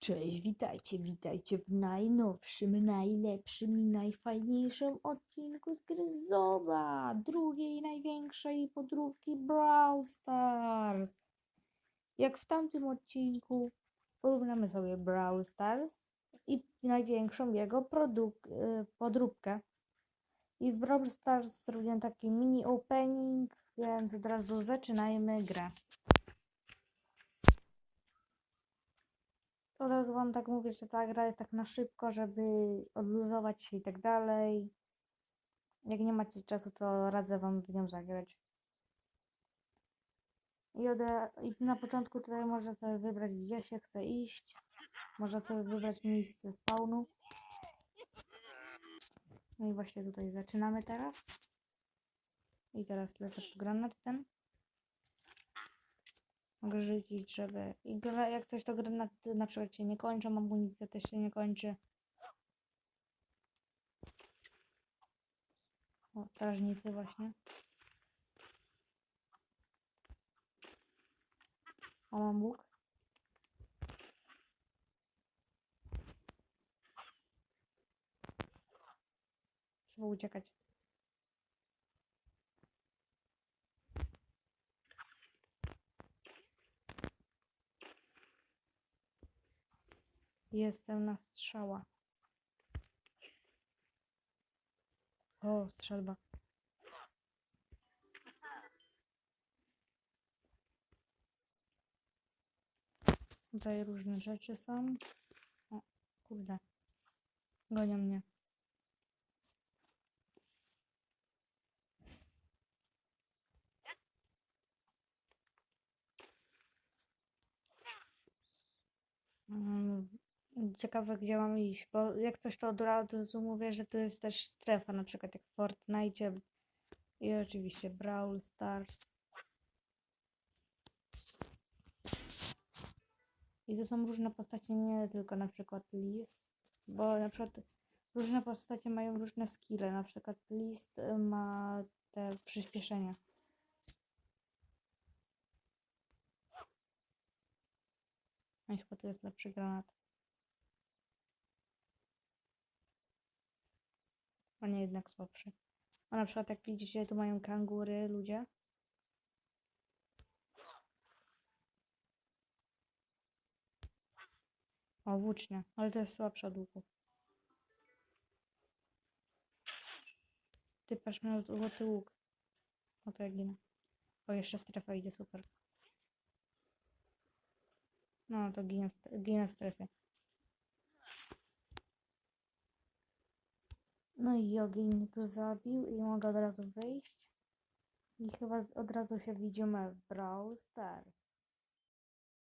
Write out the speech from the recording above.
Cześć, witajcie, witajcie w najnowszym, najlepszym i najfajniejszym odcinku z gry Zoba, drugiej największej podróbki Brawl Stars. Jak w tamtym odcinku porównamy sobie Brawl Stars i największą jego y, podróbkę. I w Brawl Stars zrobiłem taki mini opening, więc od razu zaczynajmy grę. Od razu wam tak mówię, że ta gra jest tak na szybko, żeby odluzować się i tak dalej. Jak nie macie czasu, to radzę wam w nią zagrać. I, od, I na początku tutaj można sobie wybrać, gdzie się chce iść. Można sobie wybrać miejsce spawnu. No i właśnie tutaj zaczynamy teraz. I teraz lecę po granat ten. Mogę rzucić, żeby... I jak coś to granaty na przykład się nie kończą, amunicja też się nie kończy. O, strażnicy właśnie. O, mam łuk. Trzeba uciekać. Jestem na strzała. O, strzelba. Tutaj różne rzeczy są. O, kurde. Gonią mnie. Ciekawe, gdzie mam iść, bo jak coś to od razu mówię, że to jest też strefa, na przykład jak w Fortnite i oczywiście Brawl Stars. I to są różne postacie, nie tylko na przykład List, bo na przykład różne postacie mają różne skille, na przykład List y, ma te przyspieszenia. No i chyba to jest lepszy granat. A nie jednak słabszy. A na przykład jak widzicie, tu mają kangury ludzie. O, włócznia, ale to jest słabsza od łuku. Ty patrz miał złoty łuk. O to ja ginę. O, jeszcze strefa idzie, super. No, to ginę w, ginę w strefie. No i ogień mnie tu zabił i mogę od razu wyjść. I chyba od razu się widzimy w Brawl Stars.